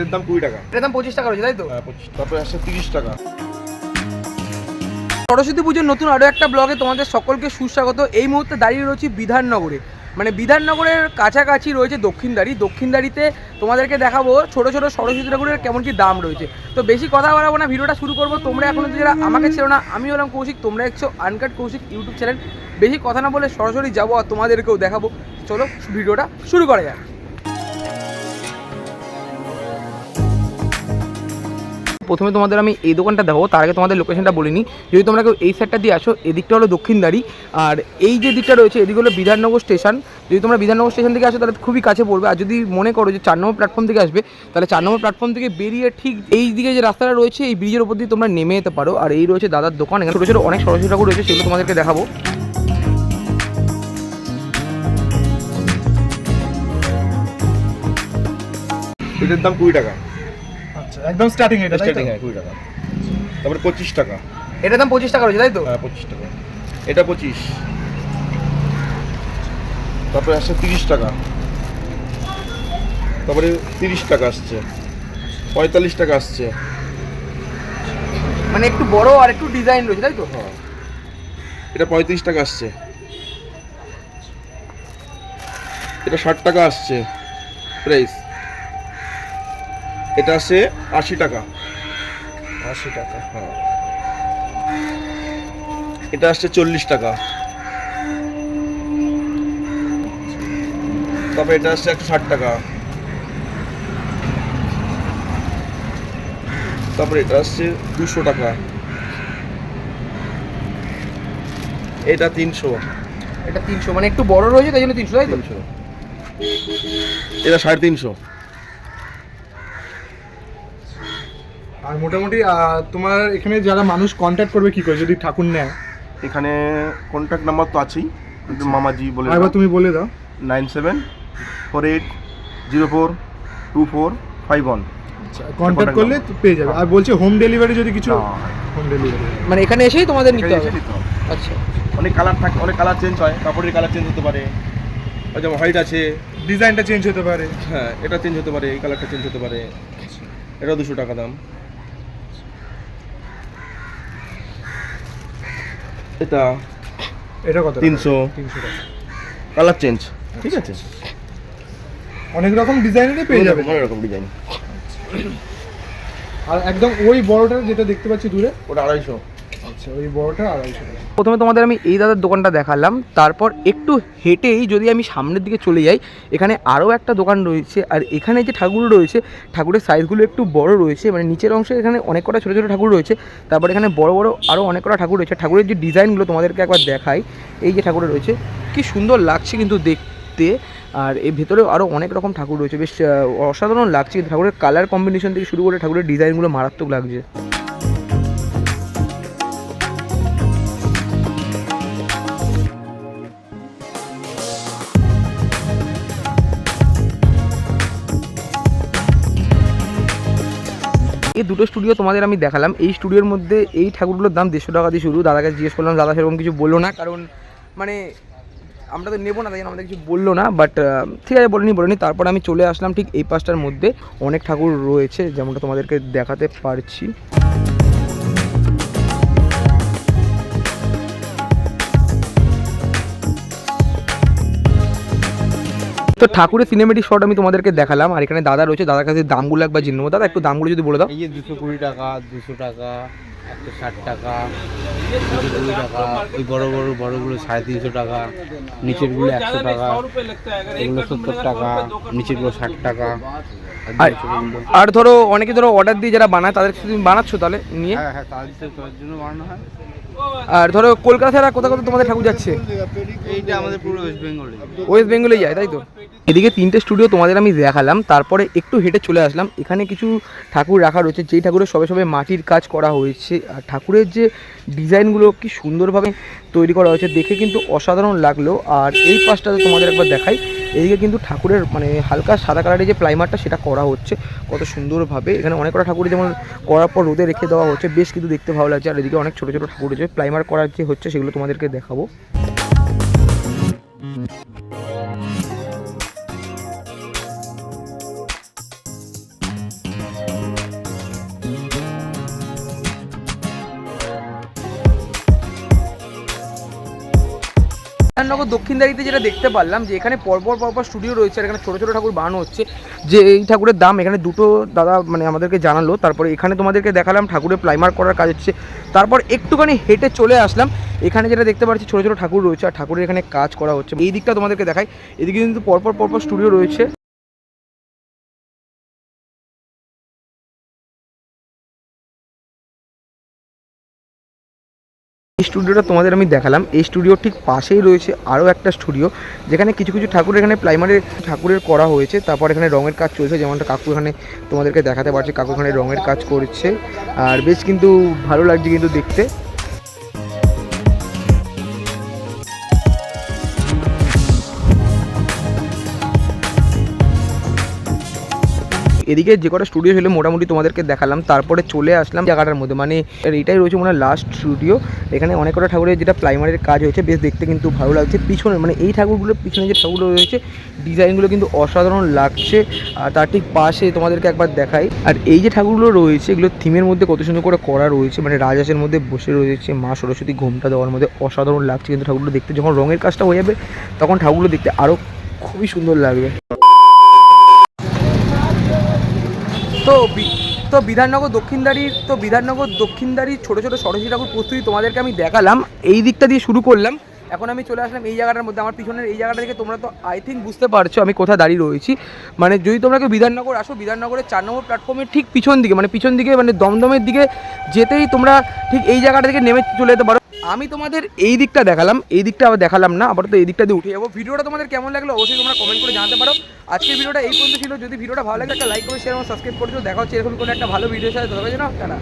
এটার দাম কুড়ি টাকা। এটার দাম পঁচিশ টাকা রয়েছে তাই তো? হ্যাঁ তারপরে আসছে তিরিশ টাকা। সরস্বতী পুজোর নতুন আরও একটা ব্লগে তোমাদের সকলকে সুস্বাগত। এই মুহূর্তে দাঁড়িয়ে রয়েছি বিধাননগরে। মানে বিধাননগরের কাছাকাছি রয়েছে দক্ষিণদারি দক্ষিণদারিতে তোমাদেরকে দেখাবো ছোট ছোট সরস্বতী ঠাকুরের কেমন কি দাম রয়েছে। তো বেশি কথা বাড়াবো না ভিডিওটা শুরু করব। তোমরা এখনও যারা আমাকে ছিল না আমি হলাম কৌশিক তোমরা দেখছ আনকাট কৌশিক ইউটিউব চ্যানেল। বেশি কথা না বলে সরাসরি যাব আর তোমাদেরকেও দেখাবো। চলো ভিডিওটা শুরু করা যাক। প্রথমে তোমাদের আমি এই দোকানটা দেখাবো, তার আগে তোমাদের লোকেশনটা বলিনি যদি তোমরা কেউ এই সাইডটা দিয়ে আসো, এদিকটা হলো দক্ষিণদারি আর এই যে দিকটা রয়েছে, এদিক হলো বিধাননগর স্টেশন যদি তোমরা বিধাননগর স্টেশন থেকে আসো, তাহলে খুবই কাছে পড়বে। আর যদি মনে করো যে চার নম্বর প্ল্যাটফর্ম থেকে আসবে, তাহলে চার নম্বর প্ল্যাটফর্ম থেকে বেরিয়ে ঠিক এই দিকে যে রাস্তাটা রয়েছে, এই ব্রিজের উপর দিয়ে তোমরা নেমে যেতে পারো। আর এই রয়েছে দাদার দোকান, এখানে ছোটো ছোটো অনেক সরস্বতী ঠাকুর রয়েছে, সেগুলো তোমাদেরকে দেখাবো। এটার দাম কুড়ি টাকা। আচ্ছা একদম স্টার্টিং এটা স্টার্টিং হ্যাঁ কুড়ি টাকা। তারপরে পঁচিশ টাকা। এটার দাম পঁচিশ টাকা রয়েছে তাই তো? হ্যাঁ পঁচিশ টাকা। এটা পঁচিশ। তারপরে আসছে তিরিশ টাকা। তারপরে তিরিশ টাকা আসছে। পঁয়তাল্লিশ টাকা আসছে। মানে একটু বড় আর একটু ডিজাইন রয়েছে তাই তো? হ্যাঁ। এটা পঁয়ত্রিশ টাকা আসছে। এটা ষাট টাকা আসছে। প্রাইস। এটা আসছে আশি টাকা। আশি টাকা। হ্যাঁ। এটা আসছে চল্লিশ টাকা। তারপরে এটা আসছে একশো ষাট টাকা। তারপরে এটা আসছে দুশো টাকা। এটা তিনশো। এটা তিনশো মানে একটু বড় রয়েছে তাই জন্য তিনশো তাই তিনশো। এটা সাড়ে তিনশো। আর মোটামুটি তোমার এখানে যারা মানুষ কন্ট্যাক্ট করবে কি করে? যদি ঠাকুর নেয়। এখানে কন্ট্যাক্ট নাম্বার তো আছেই একটু মামাজি বলে আরেকবার তুমি বলে দাও। Nine seven four eight zero four two four five one. Contact করলে পেয়ে যাবে। আর বলছি হোম ডেলিভারি যদি কিছু হোম ডেলিভারি মানে এখানে এসেই তোমাদের নিতে হবে? আচ্ছা। অনেক কালার থাকে অনেক কালার চেঞ্জ হয়। কাপড়ের কালার চেঞ্জ হতে পারে। যেমন হোয়াইট আছে। ডিজাইনটা চেঞ্জ হতে পারে। হ্যাঁ এটা চেঞ্জ হতে পারে। এই কালারটা চেঞ্জ হতে পারে। এটা দুশো টাকা দাম। এটা এটা কত তিনশো। তিনশো টাকা। Colour change. ঠিক আছে। অনেক রকম ডিজাইনেরই পেয়ে যাবে অনেক রকম ডিজাইন। আর একদম ওই বড়টা যেটা দেখতে পাচ্ছি দূরে ওটা আড়াইশো। আচ্ছা ওই বড়টা প্রথমে তোমাদের আমি এই দাদার দোকানটা দেখালাম, তারপর একটু হেঁটেই যদি আমি সামনের দিকে চলে যাই, এখানে আরও একটা দোকান রয়েছে, আর এখানে যে ঠাকুর রয়েছে, ঠাকুরের সাইজগুলো একটু বড় রয়েছে মানে নিচের অংশে এখানে অনেক কটা ছোটো ছোটো ঠাকুর রয়েছে, তারপর এখানে বড় বড় আরও অনেক কটা ঠাকুর রয়েছে, ঠাকুরের যে ডিজাইনগুলো তোমাদেরকে একবার দেখাই, এই যে ঠাকুরের রয়েছে, কি সুন্দর লাগছে কিন্তু দেখতে, আর এর ভেতরেও আরও অনেক রকম ঠাকুর রয়েছে, বেশ অসাধারণ লাগছে ঠাকুরের কালার কম্বিনেশন থেকে শুরু করে ঠাকুরের ডিজাইনগুলো মারাত্মক লাগছে। এই দুটো স্টুডিও তোমাদের আমি দেখালাম। এই স্টুডিওর মধ্যে এই ঠাকুরগুলোর দাম দেড়শো টাকা দিয়ে শুরু। দাদাকে জিজ্ঞেস করলাম, দাদা, সেরকম কিছু বলল না? কারণ মানে আমরা তো নেব না, তাই আমাদের কিছু বলল না। বাট ঠিক আছে, বলিনি বলিনি। তারপর আমি চলে আসলাম ঠিক এই পাঁচটার মধ্যে। অনেক ঠাকুর রয়েছে, যেমনটা তোমাদেরকে দেখাতে পারছি। তো ঠাকুরের সিনেমেটিক শট আমি তোমাদেরকে দেখালাম আর এখানে দাদা রয়েছে দাদার কাছে দামগুলো একবার জেনে নেব। দাদা একটু দামগুলো যদি বলে দাও। এই যে দুশো কুড়ি টাকা দুশো টাকা একশো ষাট টাকা দুশো কুড়ি টাকা ওই বড় বড় বড়গুলো সাড়ে তিনশো টাকা নিচেরগুলো একশো টাকা এগুলো সত্তর টাকা নিচেরগুলো ষাট টাকা। আর ধরো অনেকে ধরো অর্ডার দিয়ে যারা বানায় তাদের তুমি বানাচ্ছো তাহলে? নিয়ে? হ্যাঁ হ্যাঁ তাদের জন্য বানানো হয়। আর ধরো কলকাতা ছাড়া কোথাও কোথাও তোমাদের ঠাকুর যাচ্ছে? এইটা আমাদের পুরো ওয়েস্ট বেঙ্গলে ওয়েস্ট বেঙ্গলে যায় তাই তো? এদিকে তিনটে স্টুডিও তোমাদের আমি দেখালাম তারপরে একটু হেঁটে চলে আসলাম। এখানে কিছু ঠাকুর রাখা রয়েছে যেই ঠাকুরের সবে সবে মাটির কাজ করা হয়েছে। আর ঠাকুরের যে ডিজাইনগুলো কি সুন্দরভাবে তৈরি করা হয়েছে দেখে কিন্তু অসাধারণ লাগল। আর এই পাশটাতে তোমাদের একবার দেখাই এদিকে কিন্তু ঠাকুরের মানে হালকা সাদা কালারের যে প্লাইমারটা সেটা করা হচ্ছে, কত সুন্দরভাবে। এখানে অনেক কটা ঠাকুর যেমন করার পর রোদে রেখে দেওয়া হচ্ছে, বেশ কিন্তু দেখতে ভালো লাগছে। আর এদিকে অনেক ছোটো ছোটো ঠাকুর যে প্লাইমার করার যে হচ্ছে সেগুলো তোমাদেরকে দেখাবো। বিধাননগর দক্ষিণদারিতে যেটা দেখতে পারলাম যে এখানে পরপর পরপর স্টুডিও রয়েছে আর এখানে ছোটো ছোটো ঠাকুর বানানো হচ্ছে। যে এই ঠাকুরের দাম এখানে দুটো দাদা মানে আমাদেরকে জানালো। তারপরে এখানে তোমাদেরকে দেখালাম ঠাকুরের প্লাইমার করার কাজ হচ্ছে। তারপর একটুখানি হেঁটে চলে আসলাম। এখানে যেটা দেখতে পাচ্ছি ছোটো ছোটো ঠাকুর রয়েছে আর ঠাকুরের এখানে কাজ করা হচ্ছে। এই দিকটা তোমাদেরকে দেখাই। এদিকে কিন্তু পরপর পরপর স্টুডিও রয়েছে। স্টুডিওটা তোমাদের আমি দেখালাম। এই স্টুডিওর ঠিক পাশেই রয়েছে আরও একটা স্টুডিও, যেখানে কিছু কিছু ঠাকুর এখানে প্রাইমারি ঠাকুরের করা হয়েছে। তারপর এখানে রঙের কাজ চলছে, যেমনটা কাকু এখানে তোমাদেরকে দেখাতে পারছে, কাকু এখানে রঙের কাজ করছে। আর বেশ কিন্তু ভালো লাগছে কিন্তু দেখতে। এদিকে যে কটা স্টুডিও ছিল মোটামুটি তোমাদেরকে দেখালাম, তারপরে চলে আসলাম জায়গাটার মধ্যে। মানে এটাই রয়েছে মনে লাস্ট স্টুডিও এখানে অনেক কটা ঠাকুরের যেটা প্রাইমারির কাজ হয়েছে, বেশ দেখতে কিন্তু ভালো লাগছে। পিছনে মানে এই ঠাকুরগুলোর পিছনে যে ঠাকুরগুলো রয়েছে, ডিজাইনগুলো কিন্তু অসাধারণ লাগছে। আর তার ঠিক পাশে তোমাদেরকে একবার দেখাই। আর এই যে ঠাকুরগুলো রয়েছে, এগুলো থিমের মধ্যে কত সুন্দর করে করা রয়েছে। মানে রাজহাঁসের মধ্যে বসে রয়েছে মা সরস্বতী, ঘোমটা দেওয়ার মধ্যে অসাধারণ লাগছে। কিন্তু ঠাকুরগুলো দেখতে যখন রঙের কাজটা হয়ে যাবে, তখন ঠাকুরগুলো দেখতে আরও খুবই সুন্দর লাগবে। তো তো বিধাননগর দক্ষিণদারির তো বিধাননগর দক্ষিণদারির ছোটো ছোটো সরস্বতী ঠাকুর প্রস্তুতি তোমাদেরকে আমি দেখালাম। এই দিকটা দিয়ে শুরু করলাম। এখন আমি চলে আসলাম এই জায়গাটার মধ্যে, আমার পিছনের এই জায়গাটা থেকে তোমরা তো আই থিঙ্ক বুঝতে পারছ আমি কোথায় দাঁড়িয়ে রয়েছি। মানে যদি তোমরা কেউ বিধাননগর আসো, বিধাননগরের চার নম্বর প্ল্যাটফর্মের ঠিক পিছন দিকে মানে পিছন দিকে মানে দমদমের দিকে যেতেই তোমরা ঠিক এই জায়গাটা থেকে নেমে চলে যেতে পারো। আমি তোমাদের এই দিকটা দেখালাম, এই দিকটা আবার দেখালাম না আবার তো এই দিকটা দিয়ে উঠে যাব। ভিডিওটা তোমাদের কেমন লাগল অবশ্যই তোমরা কমেন্ট করে জানতে পারো। আজকের ভিডিওটা এই পর্যন্ত ছিল। যদি ভিডিওটা ভালো লাগে, একটা লাইক করে শেয়ার এবং সাবস্ক্রাইব করে দেখা হচ্ছে এরকম কোনো একটা ভালো ভিডিও সাথে। তবে জানো তারা